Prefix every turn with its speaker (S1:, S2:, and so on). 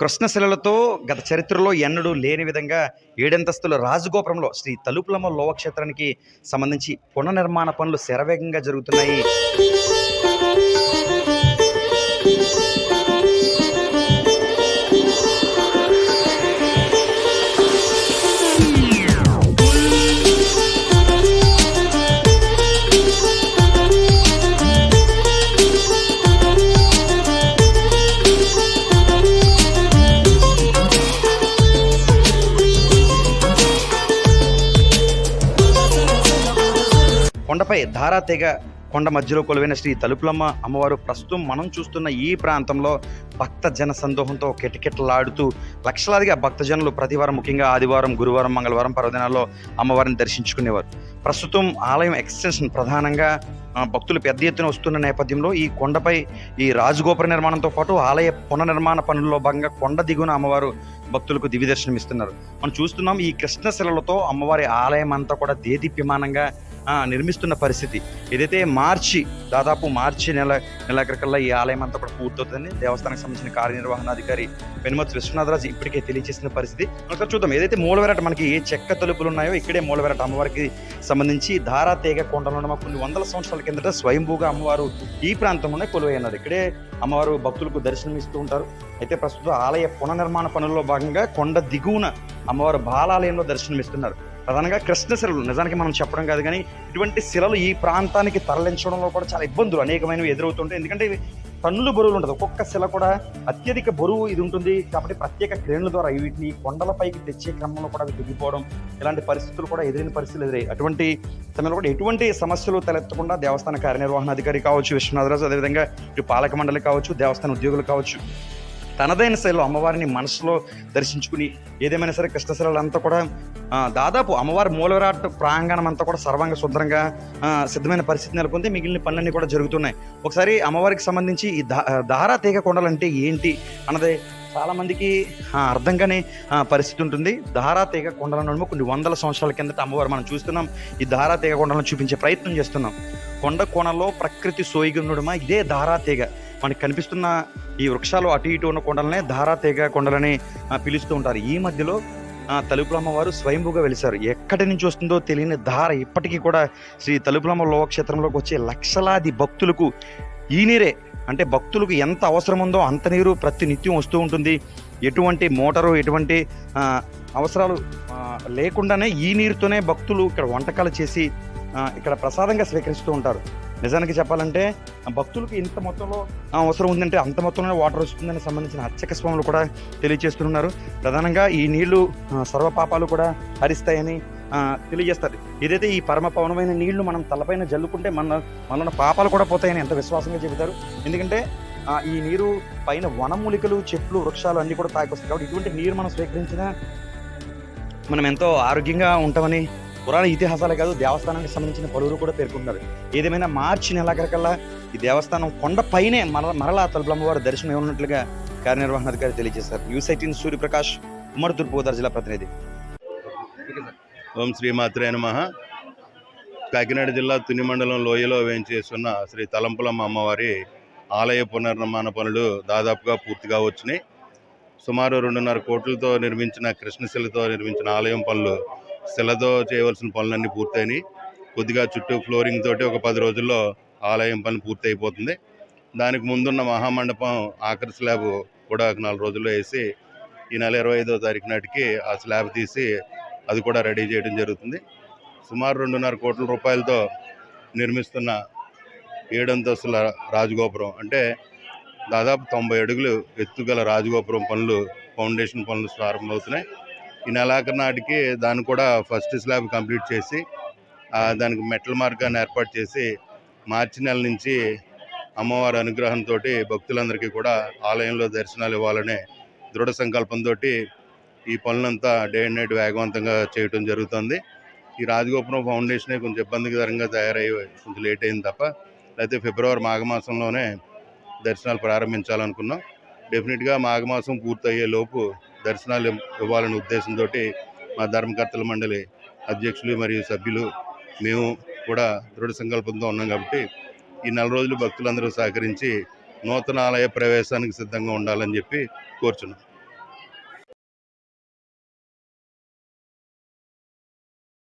S1: కృష్ణశిలలతో గత చరిత్రలో ఎన్నడూ లేని విధంగా ఏడంతస్తుల రాజగోపురంలో శ్రీ తలుపులమ్మ లోవక్షేత్రానికి సంబంధించి పునర్నిర్మాణ పనులు శరవేగంగా జరుగుతున్నాయి. కొండపై ధారాతీగ కొండ మధ్యలో కొలువైన శ్రీ తలుపులమ్మ అమ్మవారు ప్రస్తుతం మనం చూస్తున్న ఈ ప్రాంతంలో భక్త జన సందోహంతో కిటకిటలాడుతూ లక్షలాదిగా భక్తజనులు ప్రతివారం ముఖ్యంగా ఆదివారం గురువారం మంగళవారం పర్వదినాల్లో అమ్మవారిని దర్శించుకునేవారు. ప్రస్తుతం ఆలయం ఎక్స్టెన్షన్ ప్రధానంగా భక్తులు పెద్ద ఎత్తున వస్తున్న నేపథ్యంలో ఈ కొండపై ఈ రాజగోపుర నిర్మాణంతో పాటు ఆలయ పునర్నిర్మాణ పనుల్లో భాగంగా కొండ దిగున అమ్మవారు భక్తులకు దివ్య దర్శనం ఇస్తున్నారు మనం చూస్తున్నాం ఈ కృష్ణశిలలతో అమ్మవారి ఆలయం అంతా కూడా దేదీప్యమానంగా నిర్మిస్తున్న పరిస్థితి. ఏదైతే మార్చి దాదాపు మార్చి నెల నెలాఖరికల్లా ఈ ఆలయం అంతా కూడా పూర్తవుతుందని దేవస్థానానికి సంబంధించిన కార్యనిర్వహణాధికారి వెనుమతి విశ్వనాథరాజు ఇప్పటికే తెలియజేసిన పరిస్థితి. ఒకసారి చూద్దాం ఏదైతే మూలవెరట మనకి ఏ చెక్క తలుపులు ఉన్నాయో ఇక్కడే మూలవెరట అమ్మవారికి సంబంధించి ధారా తీగ కొండలు ఉన్న కొన్ని వందల సంవత్సరాల కిందట స్వయంభూగా అమ్మవారు ఈ ప్రాంతంలోనే కొలువైనది ఇక్కడే అమ్మవారు భక్తులకు దర్శనం ఇస్తూ ఉంటారు. అయితే ప్రస్తుతం ఆలయ పునర్నిర్మాణ పనుల్లో భాగంగా కొండ దిగువన అమ్మవారు బాలాలయంలో దర్శనం ఇస్తున్నారు ప్రధానంగా కృష్ణ శిలలు. నిజానికి మనం చెప్పడం కాదు కానీ ఇటువంటి శిలలు ఈ ప్రాంతానికి తరలించడంలో కూడా చాలా ఇబ్బందులు అనేకమైనవి ఎదురవుతుంటాయి. ఎందుకంటే ఇవి టన్నులు బరువులు ఉంటుంది ఒక్కొక్క శిల కూడా అత్యధిక బరువు ఇది ఉంటుంది. కాబట్టి ప్రత్యేక క్రేన్ల ద్వారా వీటిని కొండలపైకి తెచ్చే క్రమంలో కూడా అవి దిగిపోవడం ఇలాంటి పరిస్థితులు కూడా ఎదురైన పరిస్థితులు ఎదురయ్యాయి. అటువంటి సమయంలో కూడా ఎటువంటి సమస్యలు తలెత్తకుండా దేవస్థాన కార్యనిర్వహణ అధికారి కావచ్చు విశ్వనాథరాజు అదేవిధంగా ఇటు పాలక మండలి కావచ్చు దేవస్థాన ఉద్యోగులు కావచ్చు తనదైన శైలిలో అమ్మవారిని మనసులో దర్శించుకుని ఏదేమైనా సరే కృష్ణశిలలు అంతా కూడా దాదాపు అమ్మవారి మూలవిరాట్ ప్రాంగణం అంతా కూడా సర్వంగా సుందరంగా సిద్ధమైన పరిస్థితి నెలకొంది. మిగిలిన పనులన్నీ కూడా జరుగుతున్నాయి. ఒకసారి అమ్మవారికి సంబంధించి ఈ దారా తీగ కొండలు అంటే ఏంటి అన్నది చాలామందికి అర్థంగానే అర్థం కాని పరిస్థితి ఉంటుంది. దారా తీగ కొండలను కొన్ని వందల సంవత్సరాల కిందట అమ్మవారు మనం చూస్తున్నాం. ఈ దారా తీగ కొండలను చూపించే ప్రయత్నం చేస్తున్నాం. కొండ కోణలో ప్రకృతి సోయిగునుడుమ ఇదే దారా తీగ. మనకి కనిపిస్తున్న ఈ వృక్షాలు అటు ఇటు ఉన్న కొండలనే ధారా తీగ కొండలని పిలుస్తూ ఉంటారు. ఈ మధ్యలో తలుపులమ్మ వారు స్వయంభూగా వెలిశారు. ఎక్కడి నుంచి వస్తుందో తెలియని ధార ఇప్పటికీ కూడా శ్రీ తలుపులమ్మ లోకక్షేత్రంలోకి వచ్చే లక్షలాది భక్తులకు ఈ నీరే. అంటే భక్తులకు ఎంత అవసరం ఉందో అంత నీరు ప్రతి నిత్యం వస్తూ ఉంటుంది. ఎటువంటి మోటారు ఎటువంటి అవసరాలు లేకుండానే ఈ నీరుతోనే భక్తులు ఇక్కడ వంటకాలు చేసి ఇక్కడ ప్రసాదంగా స్వీకరిస్తూ ఉంటారు. నిజానికి చెప్పాలంటే భక్తులకు ఇంత మొత్తంలో అవసరం ఉందంటే అంత మొత్తంలో వాటర్ వస్తుందని సంబంధించిన అర్చక స్వాములు కూడా తెలియజేస్తున్నారు. ప్రధానంగా ఈ నీళ్ళు సర్వపాపాలు సర్వ పాపాలు కూడా హరిస్తాయని తెలియజేస్తారు. ఏదైతే ఈ పరమ పవనమైన నీళ్ళు మనం తలపైన జల్లుకుంటే మన మన పాపాలు కూడా పోతాయని ఎంత విశ్వాసంగా చెబుతారు. ఎందుకంటే ఈ నీరు పైన వనమూలికలు చెట్లు వృక్షాలు అన్నీ కూడా తాకొస్తాయి. కాబట్టి ఇటువంటి నీరు మనం స్వీకరించిన మనం ఎంతో ఆరోగ్యంగా ఉంటామని పురాణ ఇతిహాసాలే కాదు దేవస్థానానికి సంబంధించిన పలువురు కూడా పేర్కొంటున్నారు. ఏదేమైనా మార్చి నెలాఖరికల్లా ఈ దేవస్థానం కొండ పైనే మరల మరలా తలుపులమ్మవారి దర్శనం ఏమన్నట్లుగా కార్యనిర్వహణాధికారి తెలియజేశారు. న్యూస్ ఎయిటీన్ సూర్యప్రకాష్ ఉమ్మడి తూర్పుగోదావరి జిల్లా ప్రతినిధి.
S2: ఓం శ్రీమాత్రే నమ. కాకినాడ జిల్లా తుని మండలం లోయలో వేయించేస్తున్న శ్రీ తలంపులమ్మ అమ్మవారి ఆలయ పునర్నిర్మాణ పనులు దాదాపుగా పూర్తిగా వచ్చినాయి. సుమారు రెండున్నర కోట్లతో నిర్మించిన కృష్ణశిలతో నిర్మించిన ఆలయం పనులు శిలతో చేయవలసిన పనులన్నీ పూర్తయినాయి. కొద్దిగా చుట్టూ ఫ్లోరింగ్ తోటి ఒక పది రోజుల్లో ఆలయం పని పూర్తి అయిపోతుంది దానికి ముందున్న మహామండపం ఆఖరి స్లాబ్ కూడా ఒక నాలుగు రోజుల్లో వేసి ఈ నెల ఇరవై ఐదో తారీఖు నాటికి ఆ స్లాబ్ తీసి అది కూడా రెడీ చేయడం జరుగుతుంది. సుమారు రెండున్నర కోట్ల రూపాయలతో నిర్మిస్తున్న ఏడంతస్తుల రాజగోపురం అంటే దాదాపు తొంభై అడుగులు ఎత్తుగల రాజగోపురం పనులు ఫౌండేషన్ పనులు ప్రారంభమవుతున్నాయి. ఈ నెలాఖరు నాటికి దాన్ని కూడా ఫస్ట్ స్లాబ్ కంప్లీట్ చేసి దానికి మెట్ల మార్గాన్ని ఏర్పాటు చేసి మార్చి నెల నుంచి అమ్మవారి అనుగ్రహంతో భక్తులందరికీ కూడా ఆలయంలో దర్శనాలు ఇవ్వాలనే దృఢ సంకల్పంతో ఈ పనులంతా డే అండ్ నైట్ వేగవంతంగా చేయటం జరుగుతుంది. ఈ రాజగోపురం ఫౌండేషనే కొంచెం ఇబ్బందికరంగా తయారయ్యి కొంచెం లేట్ అయింది తప్ప లేకపోతే ఫిబ్రవరి మాఘమాసంలోనే దర్శనాలు ప్రారంభించాలనుకున్నాం. డెఫినెట్గా మాఘమాసం పూర్తయ్యే లోపు దర్శనాలు ఇవ్వాలనే ఉద్దేశంతో మా ధర్మకర్తల మండలి అధ్యక్షులు మరియు సభ్యులు మేము కూడా దృఢ సంకల్పంతో ఉన్నాం కాబట్టి ఈ నెల రోజులు భక్తులందరూ సహకరించి నూతన ఆలయ ప్రవేశానికి సిద్ధంగా ఉండాలని చెప్పి కోరుచున్నాం.